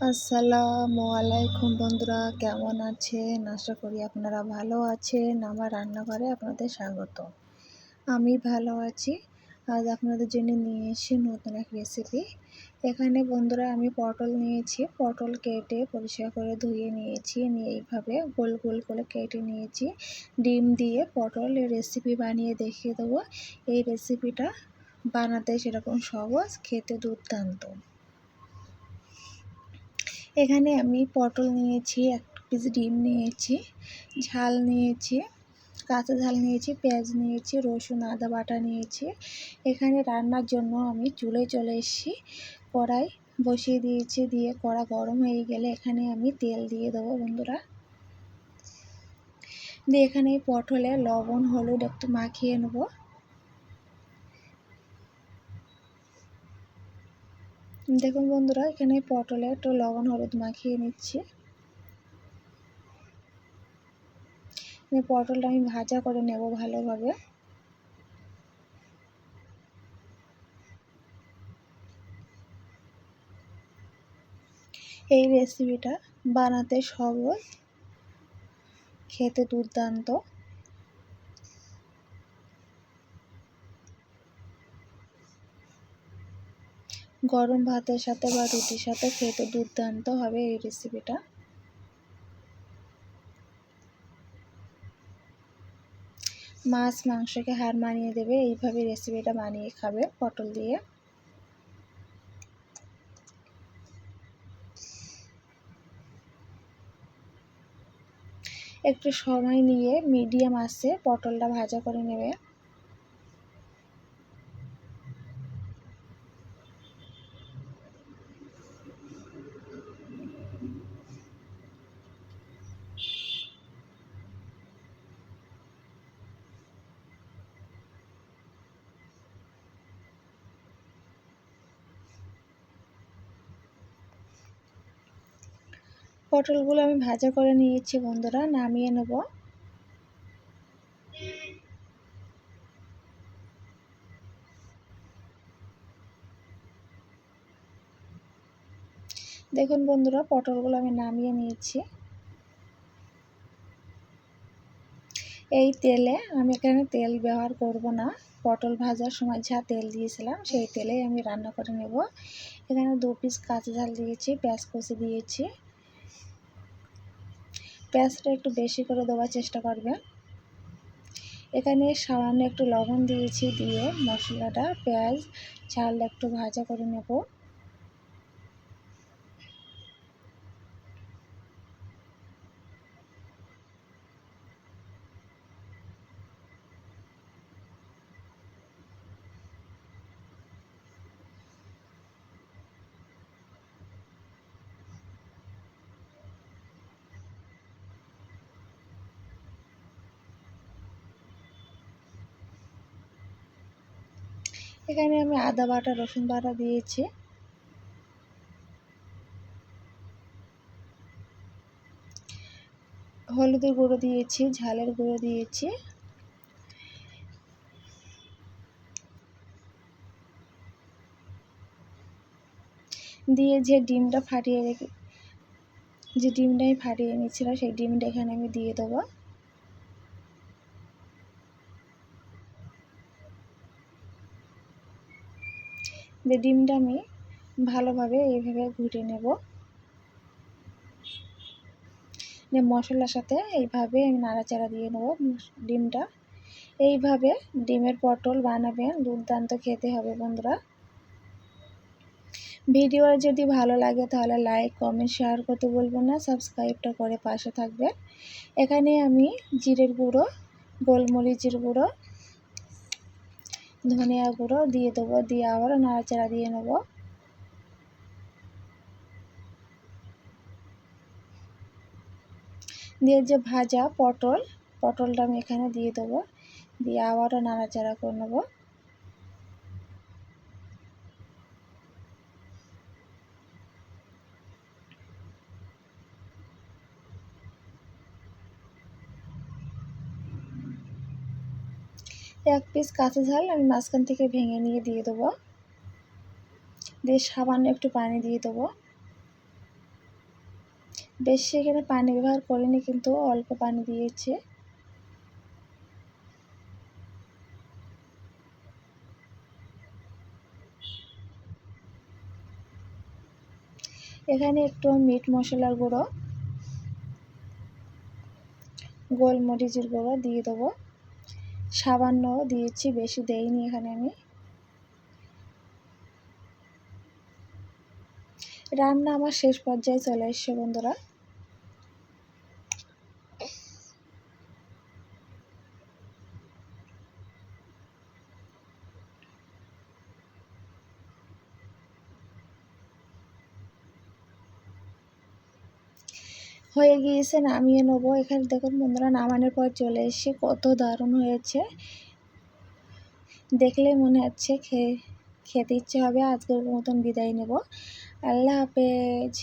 আসসালামু আলাইকুম বন্ধুরা, কেমন আছেন? আশা করি আপনারা ভালো আছেন। আমার রান্নাঘরে আপনাদের স্বাগত। আমি ভালো আছি। আজ আপনাদের জন্য নিয়ে এসেছি নতুন এক রেসিপি এখানে বন্ধুরা আমি পটল নিয়েছি। পটল কেটে পরিষ্কার করে ধুয়ে নিয়েছি। নিয়ে এইভাবে গোল গোল করে কেটে নিয়েছি। ডিম দিয়ে পটল রেসিপি বানিয়ে দেখিয়ে দেবো। এই রেসিপিটা বানাতে সেরকম সহজ, খেতে দুর্দান্ত। এখানে আমি পটল নিয়েছি, এক পিস ডিম নিয়েছি, ঝাল নিয়েছি, কাঁচা ঝাল নিয়েছি, পেঁয়াজ নিয়েছি, রসুন, আদা বাটা নিয়েছি। এখানে রান্নার জন্য আমি চুলে চলে এসেছি। কড়াই বসিয়ে দিয়েছি, দিয়ে কড়া গরম হয়ে গেলে এখানে আমি তেল দিয়ে দেবো বন্ধুরা। দিয়ে এখানে পটলে লবণ, হলুদ একটু মাখিয়ে নেব। দেখুন বন্ধুরা, এখানে পটলে একটু লবণ, হলুদ মাখিয়ে নিচ্ছি। পটলটা আমি ভাজা করে নেব ভালোভাবে। এই রেসিপিটা বানাতে সহজ, খেতে দুর্দান্ত। গরম ভাতের সাথে বা রুটির সাথে খেতে দুর্দান্ত হবে এই রেসিপিটা মাছ মাংসকে হার মানিয়ে দেবে, এইভাবে রেসিপিটা বানিয়ে খাবে পটল দিয়ে। একটু সময় নিয়ে মিডিয়াম আসে পটলটা ভাজা করে নেবে। পটলগুলো আমি ভাজা করে নিয়েছি বন্ধুরা, নামিয়ে নেব। দেখুন বন্ধুরা, পটলগুলো আমি নামিয়ে নিয়েছি। এই তেলে আমি এখানে তেল ব্যবহার করব না, পটল ভাজার সময় যা তেল দিয়েছিলাম সেই তেলেই আমি রান্না করে নেব। এখানে দু পিস কাঁচা ঝাল দিয়েছি, পেঁয়াজ কষে দিয়েছি। পেঁয়াজটা একটু বেশি করে দেওয়ার চেষ্টা করবে। এখানে সামান্য একটু লবণ দিয়েছি, দিয়ে মশলাটা, পেঁয়াজ, ঝাল একটু ভাজা করে নেব। এখানে আমি আদা বাটা, রসুন বাটা দিয়েছি। হলুদের গুঁড়ো দিয়েছি, ঝালের গুঁড়ো দিয়েছি। দিয়ে যে ডিমটা ফাটিয়ে রেখে যে ডিমটা আমি ফাটিয়ে নিচ্ছিল সেই ডিমটা এখানে আমি দিয়ে দেবো। দিয়ে ডিমটা আমি ভালোভাবে এইভাবে ঘুটে নেব। যে মশলার সাথে এইভাবে আমি নাড়াচাড়া দিয়ে নেব ডিমটা। এইভাবে ডিমের পটল বানাবেন, দুর্দান্ত খেতে হবে বন্ধুরা। ভিডিও যদি ভালো লাগে তাহলে লাইক, কমেন্ট, শেয়ার করতে বলবেন না, সাবস্ক্রাইবটা করে পাশে থাকবেন। এখানে আমি জিরের গুঁড়ো, গোলমরিচের গুঁড়ো ধনিয়া গুঁড়ো দিয়ে দেবো, দিয়ে আবারও নাড়াচাড়া দিয়ে নেব। দিয়ে যে ভাজা পটল, পটলটা আমি এখানে দিয়ে দেবো, দিয়ে আবারও নাড়াচাড়া করে নেব। এক পিস কাঁচা ঝাল আমি মাঝখান থেকে ভেঙে নিয়ে দিয়ে দেবো। দিয়ে সামান্য একটু পানি দিয়ে দেবো। বেশি এখানে পানি ব্যবহার করিনি, কিন্তু অল্প পানি দিয়েছি। এখানে একটু মিট মশলার গুঁড়ো, গোলমরিচের গুঁড়ো দিয়ে দেবো। সামান্য দিয়েছি বেশি দেইনি এখানে আমি। রান্না আমার শেষ পর্যায়ে চলে এসছে বন্ধুরা। হয়ে গিয়েছে, নামিয়ে নেব। এখানে দেখুন বন্ধুরা, নামানোর পর চলে এসে কত দারুণ হয়েছে। দেখলে মনে হচ্ছে খেয়ে খেতে ইচ্ছে হবে। আজকের মতন বিদায় নেব। আল্লাহ হাফেজ।